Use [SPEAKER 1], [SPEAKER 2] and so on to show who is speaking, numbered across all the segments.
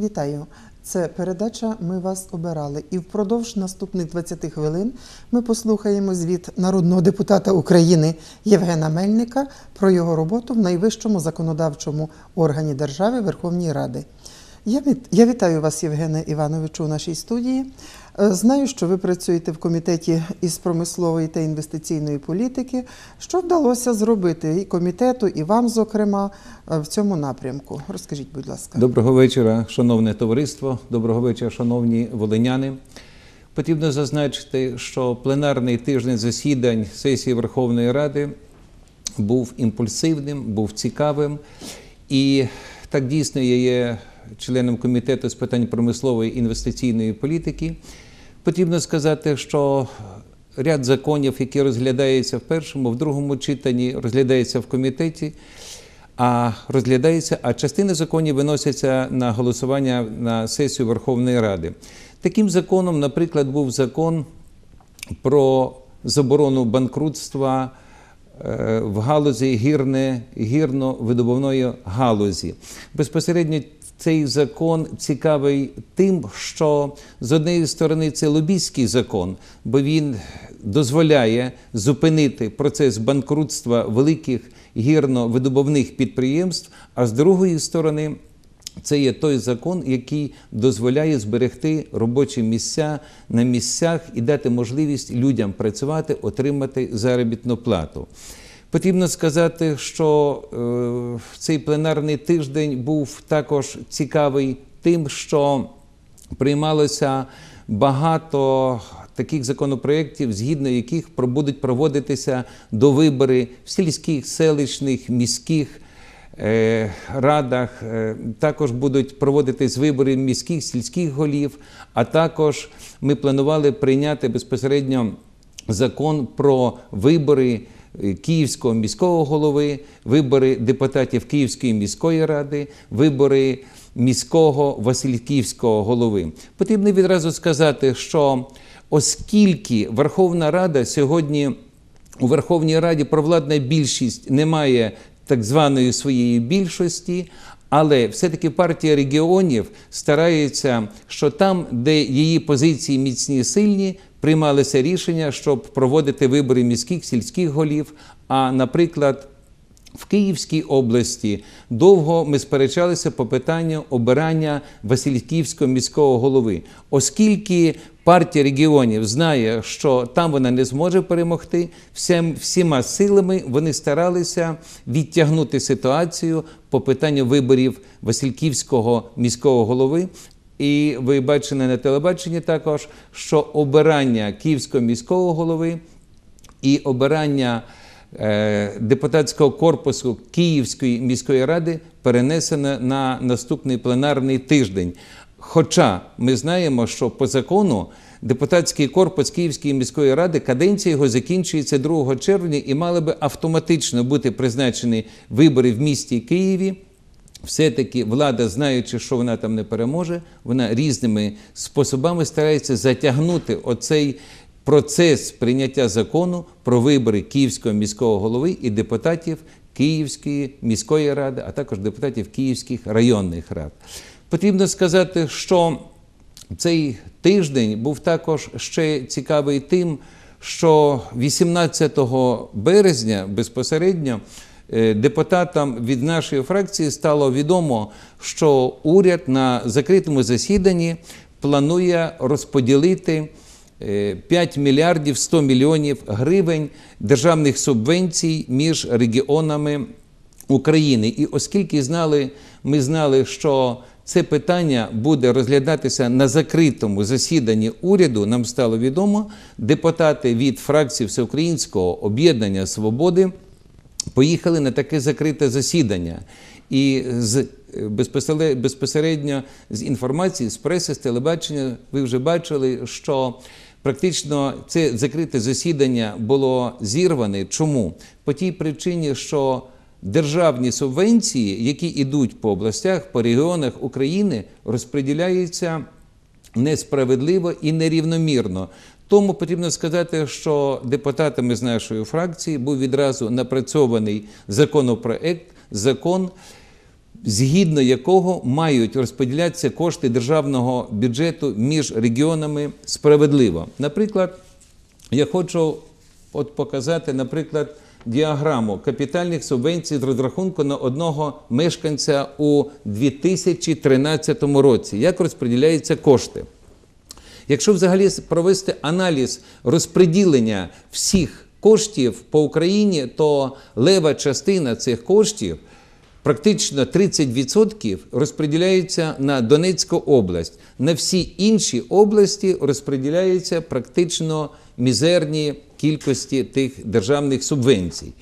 [SPEAKER 1] Вітаю! Це передача Ми вас обирали. І впродовж наступних 20 хвилин ми послухаємо звіт народного депутата України Євгена Мельника про його роботу в найвищому законодавчому органі держави Верховній Ради. Я, вітаю вас, Євгене Івановичу, у нашій студії. Е, Знаю, що ви працюєте в комітеті із промислової та інвестиційної політики. Що вдалося зробити і комітету, і вам, зокрема, е, в цьому напрямку? Розкажіть, будь ласка.
[SPEAKER 2] Доброго вечора, шановне товариство. Доброго вечора, шановні волиняни. Потрібно зазначити, що пленарний тиждень засідань сесії Верховної Ради був імпульсивним, був цікавим. І так дійсно є членом комітету з питань промислової інвестиційної політики. Потрібно сказати, що ряд законів, які розглядаються в першому, в другому читанні, розглядаються в комітеті, а розглядається, а частина законів виносяться на голосування на сесію Верховної Ради. Таким законом, наприклад, був закон про заборону банкрутства е, в галузі гірне, гірно-видобувної галузі. Безпосередньо цей закон цікавий тим, що з однієї сторони це лобійський закон, бо він дозволяє зупинити процес банкрутства великих гірно-видобувних підприємств, а з другої сторони. Це є той закон, який дозволяє зберегти робочі місця на місцях і дати можливість людям працювати, отримати заробітну плату. Потрібно сказати, що е, цей пленарний тиждень був також цікавий тим, що приймалося багато таких законопроєктів, згідно яких будуть проводитися до вибори в сільських, селищних, міських е, радах. Е, Також будуть проводитись вибори міських, сільських голів, а також ми планували прийняти безпосередньо закон про вибори Київського міського голови, вибори депутатів Київської міської ради, вибори міського Васильківського голови. Потрібно відразу сказати, що оскільки Верховна Рада сьогодні у Верховній Раді провладна більшість не має так званої своєї більшості, але все-таки партія регіонів старається, що там, де її позиції міцні сильні, приймалися рішення, щоб проводити вибори міських сільських голів. А, наприклад, в Київській області довго ми сперечалися по питанню обирання Васильківського міського голови, оскільки партія регіонів знає, що там вона не зможе перемогти, всім, всіма силами вони старалися відтягнути ситуацію по питанню виборів Васильківського міського голови. І ви бачили на телебаченні також, що обирання Київського міського голови і обирання е, депутатського корпусу Київської міської ради перенесено на наступний пленарний тиждень. Хоча ми знаємо, що по закону депутатський корпус Київської міської ради каденція його закінчується 2 червня і мали би автоматично бути призначені вибори в місті Києві. Все-таки влада, знаючи, що вона там не переможе, вона різними способами старається затягнути оцей процес прийняття закону про вибори Київського міського голови і депутатів Київської міської ради, а також депутатів Київських районних рад. Потрібно сказати, що цей тиждень був також ще цікавий тим, що 18 березня безпосередньо депутатам від нашої фракції стало відомо, що уряд на закритому засіданні планує розподілити е, 5 мільярдів 100 мільйонів гривень державних субвенцій між регіонами України. І оскільки знали, ми знали, що це питання буде розглядатися на закритому засіданні уряду, нам стало відомо, депутати від фракції Всеукраїнського об'єднання свободи поїхали на таке закрите засідання. І з е, безпосередньо з інформації, з преси, з телебачення, ви вже бачили, що практично це закрите засідання було зірване. Чому? По тій причині, що державні субвенції, які йдуть по областях, по регіонах України, розподіляються несправедливо і нерівномірно. Тому потрібно сказати, що депутатами з нашої фракції був відразу напрацьований законопроект, закон згідно якого мають розподілятися кошти державного бюджету між регіонами справедливо. Наприклад, я хочу от показати, наприклад, діаграму капітальних субвенцій з розрахунку на одного мешканця у 2013 році. Як розподіляються кошти? Якщо взагалі провести аналіз розподілення всіх коштів по Україні, то лева частина цих коштів, практично 30%, розподіляється на Донецьку область. На всі інші області розподіляються практично мізерні кількості тих державних субвенцій.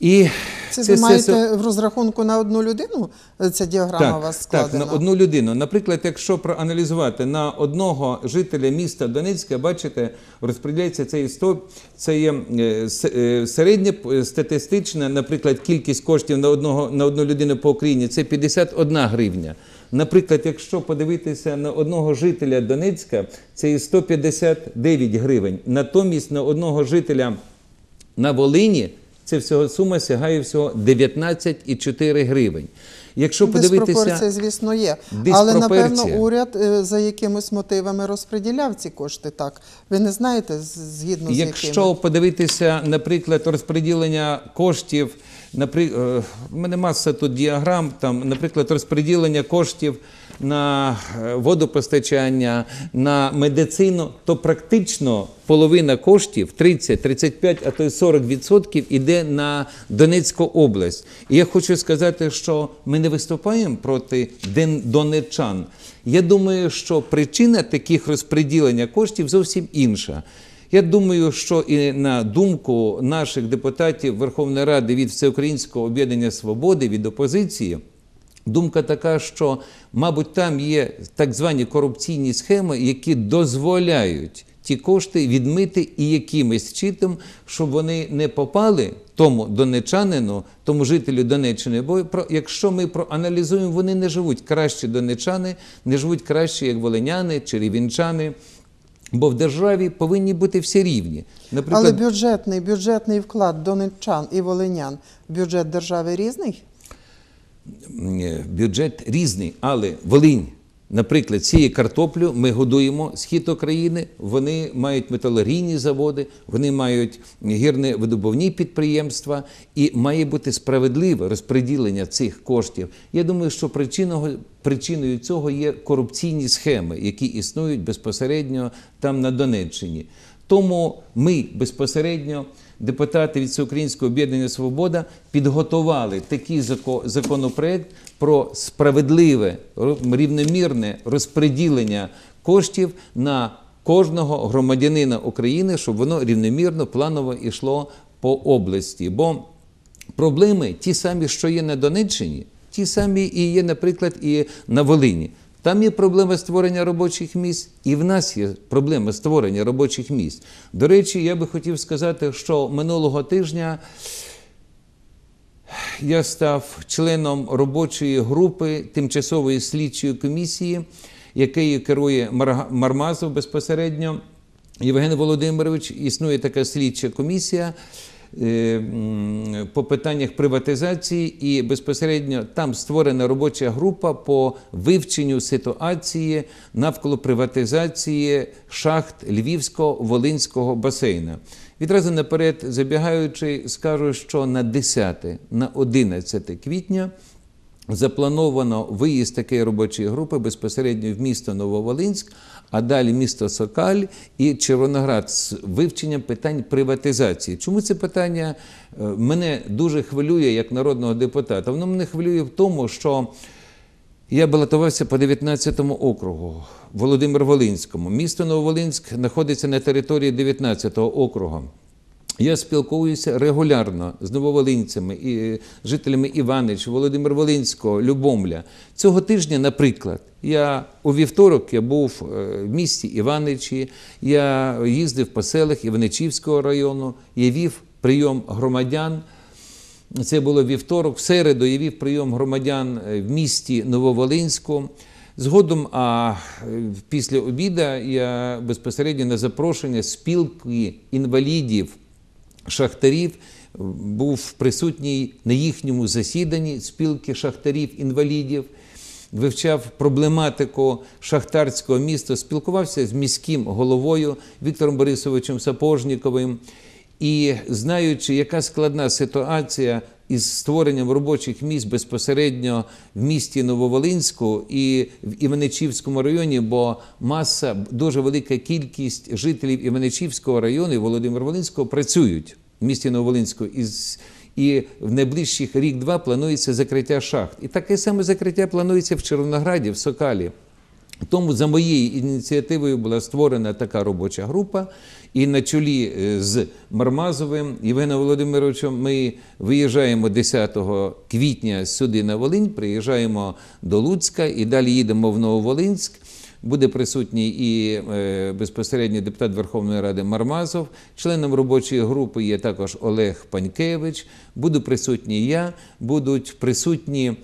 [SPEAKER 2] І
[SPEAKER 1] Це,
[SPEAKER 2] це
[SPEAKER 1] ви маєте в розрахунку на одну людину? Ця діаграма у вас
[SPEAKER 2] так,
[SPEAKER 1] складена?
[SPEAKER 2] на одну людину. Наприклад, якщо проаналізувати на одного жителя міста Донецька, бачите, розподіляється цей 100, це є е, е, середня статистична, наприклад, кількість коштів на одного на одну людину по Україні це 51 гривня. Наприклад, якщо подивитися на одного жителя Донецька, це є 159 гривень. Натомість на одного жителя на Волині це всього сума сягає всього 19,4 гривень. Якщо
[SPEAKER 1] Диспропорція,
[SPEAKER 2] подивитися,
[SPEAKER 1] звісно, є. Але, напевно, уряд е, за якимись мотивами розподіляв ці кошти так. Ви не знаєте, згідно з
[SPEAKER 2] якщо
[SPEAKER 1] якими?
[SPEAKER 2] подивитися, наприклад, розподілення коштів, напри- е, мене маса тут діаграм, там, наприклад, розподілення коштів на е, водопостачання, на медицину, то практично половина коштів, 30, 35, а то й 40% іде на Донецьку область. І я хочу сказати, що ми не виступаємо проти донеччан. Я думаю, що причина таких розподілення коштів зовсім інша. Я думаю, що і на думку наших депутатів Верховної Ради від Всеукраїнського об'єднання свободи від опозиції. Думка така, що, мабуть, там є так звані корупційні схеми, які дозволяють ті кошти відмити і якимось чином, щоб вони не попали тому донечанину, тому жителю Донеччини. Бо якщо ми проаналізуємо, вони не живуть краще донечани, не живуть краще, як волиняни чи рівінчани. Бо в державі повинні бути всі рівні. Наприклад,
[SPEAKER 1] Але бюджетний, бюджетний вклад донеччан і волинян в бюджет держави різний?
[SPEAKER 2] Е, бюджет різний, але Волинь, наприклад, цією картоплю ми годуємо схід України. Вони мають металургійні заводи, вони мають гірне видобувні підприємства, і має бути справедливе розподілення цих коштів. Я думаю, що причиною, причиною цього є корупційні схеми, які існують безпосередньо там на Донеччині. Тому ми безпосередньо, депутати від Всеукраїнського об'єднання Свобода, підготували такий зако- законопроект про справедливе рівномірне розподілення коштів на кожного громадянина України, щоб воно рівномірно, планово йшло по області. Бо проблеми ті самі, що є на Донеччині, ті самі і є, наприклад, і на Волині. Там є проблема створення робочих місць, і в нас є проблема створення робочих місць. До речі, я би хотів сказати, що минулого тижня я став членом робочої групи тимчасової слідчої комісії, якою керує Мармазов безпосередньо. Євген Володимирович, існує така слідча комісія по питаннях приватизації, і безпосередньо там створена робоча група по вивченню ситуації навколо приватизації шахт Львівського Волинського басейна. Відразу наперед забігаючи, скажу, що на 10, на 11 квітня заплановано виїзд такої робочої групи безпосередньо в місто Нововолинськ, а далі місто Сокаль і Червоноград з вивченням питань приватизації. Чому це питання е, мене дуже хвилює як народного депутата? Воно мене хвилює в тому, що я балотувався по 19-му округу Володимир Волинському. Місто Нововолинськ знаходиться на території 19-го округу. Я спілкуюся регулярно з нововолинцями і жителями Іванич, Володимир Волинського, Любомля. Цього тижня, наприклад, я у вівторок я був е, в місті Іваничі, я їздив по селах Іваничівського району, я вів прийом громадян. Це було вівторок. В середу я вів прийом громадян е, в місті Нововолинську. Згодом, а е, після обіда я безпосередньо на запрошення спілки інвалідів, шахтарів був присутній на їхньому засіданні спілки шахтарів-інвалідів, вивчав проблематику шахтарського міста, спілкувався з міським головою Віктором Борисовичем Сапожніковим. І знаючи, яка складна ситуація із створенням робочих місць безпосередньо в місті Нововолинську і в Іваничівському районі, бо маса, дуже велика кількість жителів Іваничівського району і Володимир-Волинського працюють в місті Нововолинську. Із і в найближчих рік-два планується закриття шахт. І таке саме закриття планується в Червонограді, в Сокалі. Тому за моєю ініціативою була створена така робоча група, і на чолі е, з Мармазовим Євгеном Володимировичем ми виїжджаємо 10 квітня сюди на Волинь, приїжджаємо до Луцька і далі їдемо в Нововолинськ. Буде присутній і е, безпосередньо депутат Верховної Ради Мармазов. Членом робочої групи є також Олег Панькевич. Буду присутній я, будуть присутні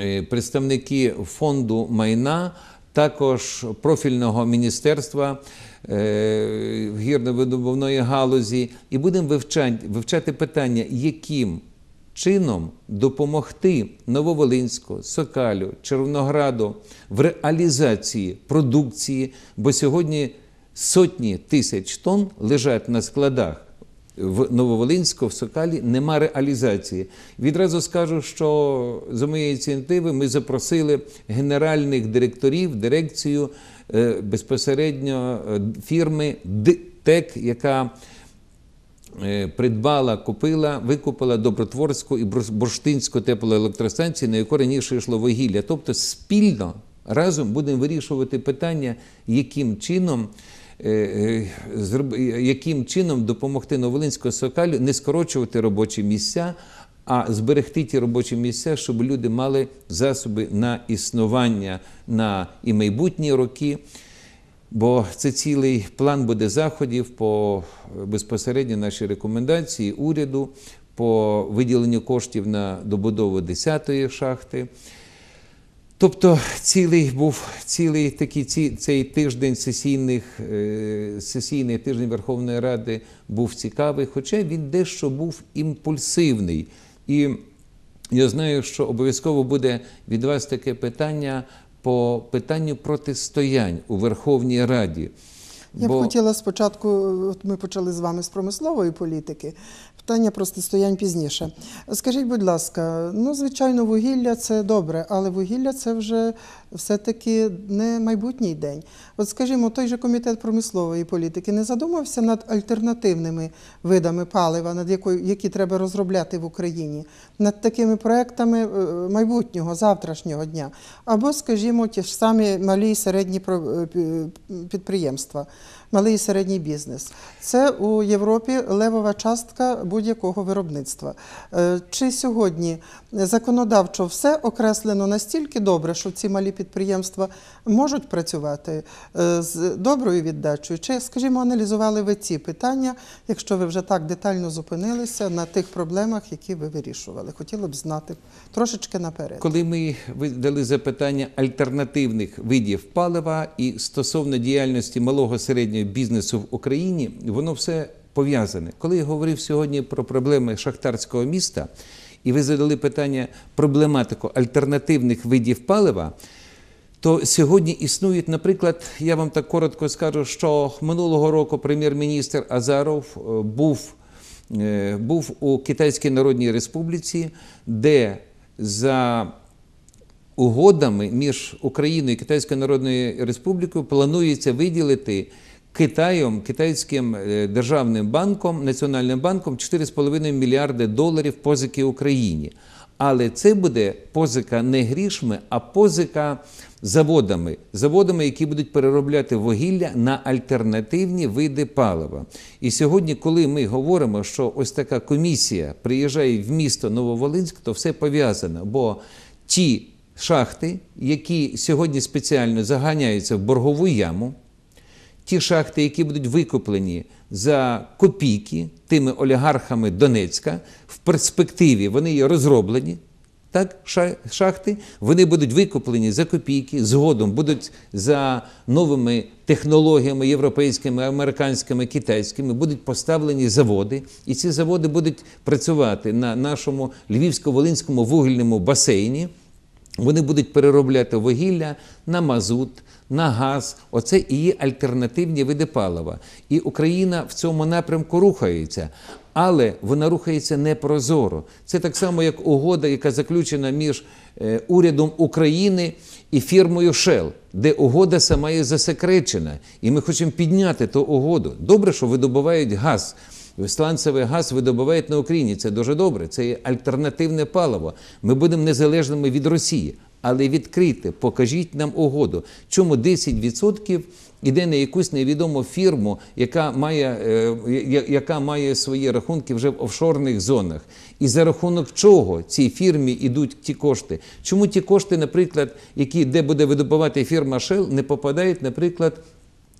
[SPEAKER 2] е, представники фонду майна, також профільного міністерства е, гірно-видобувної галузі, і будемо вивчати, вивчати питання, яким чином допомогти Нововолинську, Сокалю, Червонограду в реалізації продукції, бо сьогодні сотні тисяч тонн лежать на складах в Нововолинську, в Сокалі нема реалізації. Відразу скажу, що за моєї ініціативи ми запросили генеральних директорів, дирекцію е, безпосередньо е, фірми ДТЕК, яка е, придбала, купила, викупила Добротворську і Бурштинську теплоелектростанцію, на яку раніше йшло вугілля. Тобто спільно разом будемо вирішувати питання, яким чином. Е, е, Яким чином допомогти Новолинському Сокалю не скорочувати робочі місця, а зберегти ті робочі місця, щоб люди мали засоби на існування на і майбутні роки. Бо це цілий план буде заходів по е, безпосередньо наші рекомендації уряду по виділенню коштів на добудову 10-ї шахти. Тобто цілий був цілий такий ці, цей тиждень сесійних, е, сесійний тиждень Верховної Ради був цікавий, хоча він дещо був імпульсивний. І я знаю, що обов'язково буде від вас таке питання по питанню протистоянь у Верховній Раді.
[SPEAKER 1] Я б хотіла спочатку, от ми почали з вами з промислової політики, питання протистоянь пізніше. Скажіть, будь ласка, ну, звичайно, вугілля це добре, але вугілля це вже все-таки не майбутній день. От скажімо, той же комітет промислової політики не задумався над альтернативними видами палива, над якою, які треба розробляти в Україні, над такими проектами е, майбутнього, завтрашнього дня. Або, скажімо, ті ж самі малі і середні про- е, підприємства, малий і середній бізнес. Це у Європі левова частка будь-якого виробництва. Е, Чи сьогодні законодавчо все окреслено настільки добре, що ці малі підприємства можуть працювати е, з доброю віддачею? Чи, скажімо, аналізували ви ці питання, якщо ви вже так детально зупинилися на тих проблемах, які ви вирішували? Хотіла б знати трошечки наперед.
[SPEAKER 2] Коли ми дали запитання альтернативних видів палива і стосовно діяльності малого середнього бізнесу в Україні, воно все пов'язане. Коли я говорив сьогодні про проблеми шахтарського міста, і ви задали питання проблематику альтернативних видів палива. То сьогодні існують, наприклад, я вам так коротко скажу, що минулого року прем'єр-міністр Азаров е, був, е, був у Китайській Народній Республіці, де за угодами між Україною і Китайською Народною Республікою планується виділити Китаєм, китайським е, державним банком, національним банком 4,5 мільярди доларів позики Україні. Але це буде позика не грішми, а позика заводами, заводами, які будуть переробляти вугілля на альтернативні види палива. І сьогодні, коли ми говоримо, що ось така комісія приїжджає в місто Нововолинськ, то все пов'язано. Бо ті шахти, які сьогодні спеціально заганяються в боргову яму, ті шахти, які будуть викуплені за копійки тими олігархами Донецька, в перспективі вони є розроблені. Так, шахти, вони будуть викуплені за копійки, згодом будуть за новими технологіями європейськими, американськими, китайськими, будуть поставлені заводи, і ці заводи будуть працювати на нашому львівсько-волинському вугільному басейні. Вони будуть переробляти вугілля на мазут, на газ. Оце і є альтернативні види палива. І Україна в цьому напрямку рухається. Але вона рухається непрозоро. Це так само, як угода, яка заключена між е, урядом України і фірмою Shell, де угода сама є засекречена. І ми хочемо підняти ту угоду. Добре, що видобувають газ. Сланцевий газ видобувають на Україні. Це дуже добре. Це є альтернативне паливо. Ми будемо незалежними від Росії. Але відкрийте, покажіть нам угоду. Чому 10% іде на якусь невідому фірму, яка має, е, яка має свої рахунки вже в офшорних зонах. І за рахунок чого цій фірмі йдуть ті кошти? Чому ті кошти, наприклад, які де буде видобувати фірма Shell, не попадають, наприклад,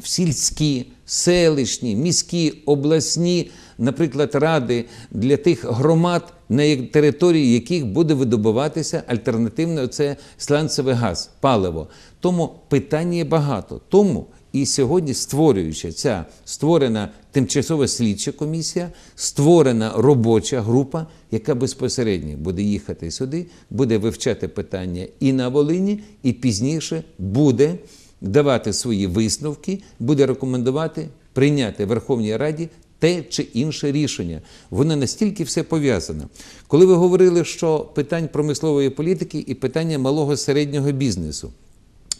[SPEAKER 2] в сільські, селищні, міські, обласні, наприклад, ради для тих громад, на території яких буде видобуватися альтернативне це сланцевий газ, паливо. Тому питань є багато. Тому і сьогодні створюючи ця створена тимчасова слідча комісія, створена робоча група, яка безпосередньо буде їхати сюди, буде вивчати питання і на Волині, і пізніше буде давати свої висновки, буде рекомендувати прийняти Верховній Раді те чи інше рішення. Воно настільки все пов'язано. Коли ви говорили, що питань промислової політики і питання малого середнього бізнесу.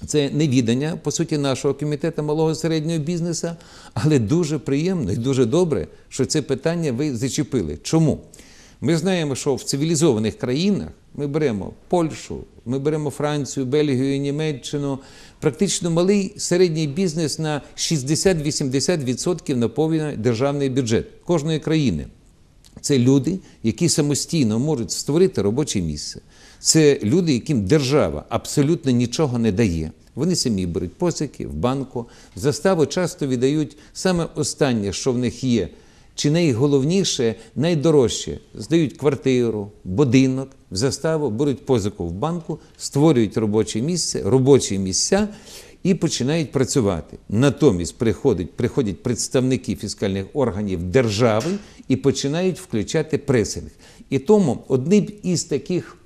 [SPEAKER 2] Це невідання, по суті, нашого комітету малого середнього бізнесу, але дуже приємно і дуже добре, що це питання ви зачепили. Чому? Ми знаємо, що в цивілізованих країнах ми беремо Польщу, ми беремо Францію, Бельгію, Німеччину. Практично малий середній бізнес на 60-80% наповнює державний бюджет кожної країни. Це люди, які самостійно можуть створити робоче місце. Це люди, яким держава абсолютно нічого не дає. Вони самі беруть позики в банку, заставу часто віддають саме останнє, що в них є, чи найголовніше, найдорожче. Здають квартиру, будинок, в заставу, беруть позику в банку, створюють робоче місце, робочі місця і починають працювати. Натомість приходять, приходять представники фіскальних органів держави і починають включати пресинг. І тому одним із таких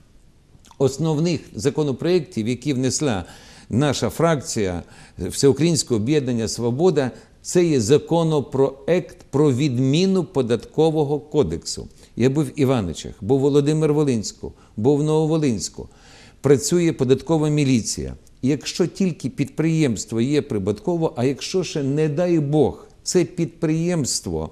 [SPEAKER 2] основних законопроєктів, які внесла наша фракція Всеукраїнського об'єднання Свобода, це є законопроект про відміну податкового кодексу. Я був в Іваничах, був в Володимир Волинську, був в Нововолинську. Працює податкова міліція. Якщо тільки підприємство є прибутково, а якщо ще, не дай Бог, це підприємство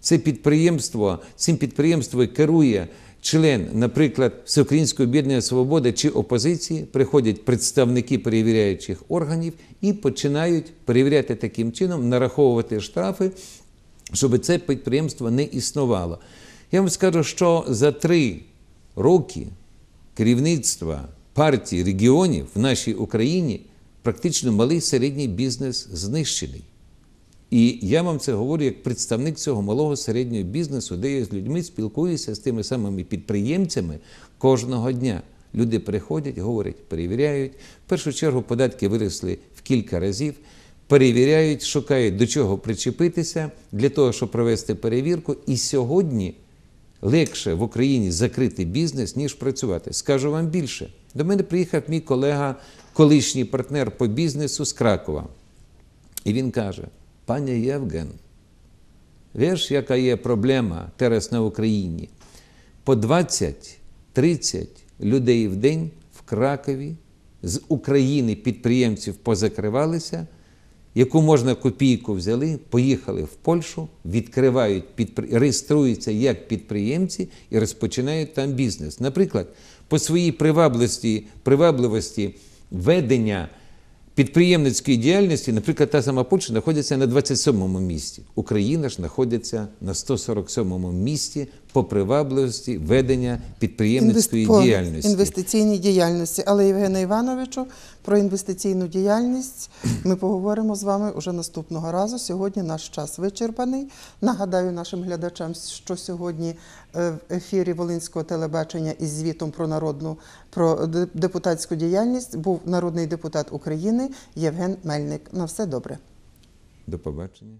[SPEAKER 2] це підприємство, цим підприємством керує член, наприклад, Всеукраїнського об'єднання Свобода чи опозиції, приходять представники перевіряючих органів і починають перевіряти таким чином, нараховувати штрафи, щоб це підприємство не існувало. Я вам скажу, що за три роки керівництва партії регіонів в нашій Україні практично малий середній бізнес знищений. І я вам це говорю як представник цього малого середнього бізнесу, де я з людьми спілкуюся з тими самими підприємцями кожного дня. Люди приходять, говорять, перевіряють. В першу чергу податки виросли в кілька разів. Перевіряють, шукають до чого причепитися для того, щоб провести перевірку. І сьогодні легше в Україні закрити бізнес, ніж працювати. Скажу вам більше. До мене приїхав мій колега, колишній партнер по бізнесу з Кракова. І він каже: пане Євген, wiesz, яка є проблема зараз на Україні? По 20-30 людей в день в Кракові з України підприємців позакривалися, яку можна копійку взяли, поїхали в Польщу, відкривають реєструються як підприємці і розпочинають там бізнес. Наприклад, по своїй привабливості, привабливості ведення підприємницької діяльності, наприклад, та сама Польща знаходиться на 27-му місці. Україна ж знаходиться на 147-му місці по привабливості ведення підприємницької
[SPEAKER 1] Інвест-
[SPEAKER 2] діяльності.
[SPEAKER 1] інвестиційній діяльності. Але Євгена Івановичу про інвестиційну діяльність ми поговоримо з вами уже наступного разу. Сьогодні наш час вичерпаний. Нагадаю нашим глядачам, що сьогодні е, в ефірі Волинського телебачення із звітом про народну про депутатську діяльність був народний депутат України Євген Мельник. На все добре.
[SPEAKER 2] До побачення.